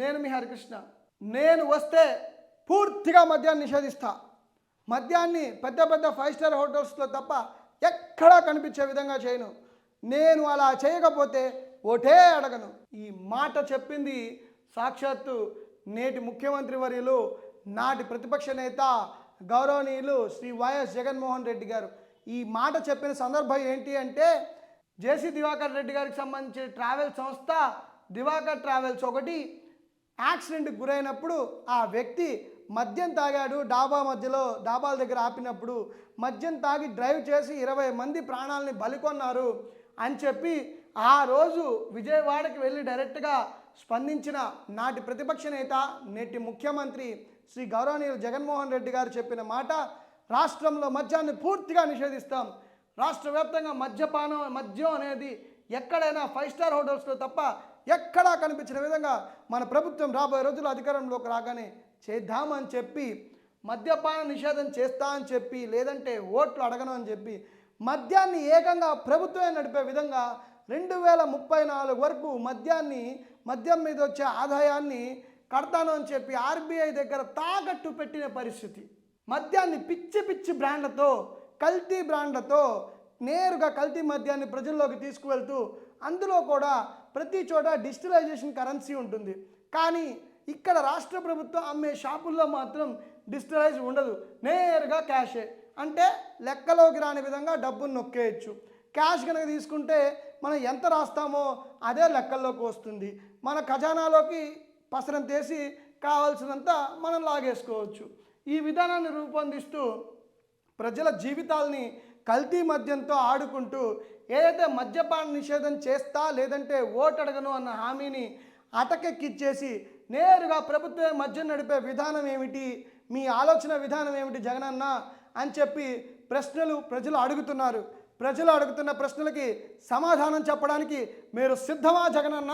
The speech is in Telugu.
నేను మీ హరికృష్ణ. నేను వస్తే పూర్తిగా మద్యాన్ని నిషేధిస్తా. మద్యాన్ని పెద్ద పెద్ద ఫైవ్ స్టార్ హోటల్స్లో తప్ప ఎక్కడా కనిపించే విధంగా చేయను. నేను అలా చేయకపోతే ఓటే అడగను. ఈ మాట చెప్పింది సాక్షాత్తు నేటి ముఖ్యమంత్రి వర్యులు నాటి ప్రతిపక్ష నేత గౌరవనీయులు శ్రీ వైఎస్ జగన్మోహన్ రెడ్డి గారు. ఈ మాట చెప్పిన సందర్భం ఏంటి అంటే జేసీ దివాకర్ రెడ్డి గారికి సంబంధించిన ట్రావెల్ సంస్థ దివాకర్ ట్రావెల్స్ ఒకటి యాక్సిడెంట్కి గురైనప్పుడు ఆ వ్యక్తి మద్యం తాగాడు. డాబా మధ్యలో డాబాల దగ్గర ఆపినప్పుడు మద్యం తాగి డ్రైవ్ చేసి ఇరవై మంది ప్రాణాలని బలికొన్నారు అని చెప్పి ఆ రోజు విజయవాడకి వెళ్ళి డైరెక్ట్గా స్పందించిన నాటి ప్రతిపక్ష నేత నేటి ముఖ్యమంత్రి శ్రీ గౌరవనీయులు జగన్మోహన్ రెడ్డి గారు చెప్పిన మాట రాష్ట్రంలో మద్యాన్ని పూర్తిగా నిషేధిస్తాం. రాష్ట్ర వ్యాప్తంగా మద్యపానం మద్యం అనేది ఎక్కడైనా ఫైవ్ స్టార్ హోటల్స్లో తప్ప ఎక్కడా కనిపించిన విధంగా మన ప్రభుత్వం రాబోయే రోజులు అధికారంలోకి రాగానే చేద్దామని చెప్పి మద్యపాన నిషేధం చేస్తా అని చెప్పి లేదంటే ఓట్లు అడగను అని చెప్పి మద్యాన్ని ఏకంగా ప్రభుత్వమే నడిపే విధంగా రెండు వేల ముప్పై నాలుగు వరకు మద్యాన్ని మద్యం మీద వచ్చే ఆదాయాన్ని కడతాను అని చెప్పి ఆర్బీఐ దగ్గర తాకట్టు పెట్టిన పరిస్థితి. మద్యాన్ని పిచ్చి పిచ్చి బ్రాండ్లతో కల్తీ బ్రాండ్లతో నేరుగా కల్తీ మద్యాన్ని ప్రజల్లోకి తీసుకువెళ్తూ అందులో కూడా ప్రతి చోట డిజిటలైజేషన్ కరెన్సీ ఉంటుంది. కానీ ఇక్కడ రాష్ట్ర ప్రభుత్వం అమ్మే షాపుల్లో మాత్రం డిజిటలైజ్ ఉండదు. నేరుగా క్యాషే. అంటే లెక్కలోకి రాని విధంగా డబ్బును నొక్కేయచ్చు. క్యాష్ కనుక తీసుకుంటే మనం ఎంత రాస్తామో అదే లెక్కల్లోకి వస్తుంది. మన ఖజానాలోకి పసరం తీసి కావాల్సినంత మనం లాగేసుకోవచ్చు. ఈ విధానాన్ని రూపొందిస్తూ ప్రజల జీవితాల్ని కల్తీ మద్యంతో ఆడుకుంటూ ఏదైతే మద్యపాన నిషేధం చేస్తా లేదంటే ఓటు అడగను అన్న హామీని అటకెక్కిచ్చేసి నేరుగా ప్రభుత్వమే మద్యం నడిపే విధానం ఏమిటి? మీ ఆలోచన విధానం ఏమిటి జగనన్న? అని చెప్పి ప్రశ్నలు ప్రజలు అడుగుతున్నారు. ప్రజలు అడుగుతున్న ప్రశ్నలకి సమాధానం చెప్పడానికి మీరు సిద్ధమా జగనన్న?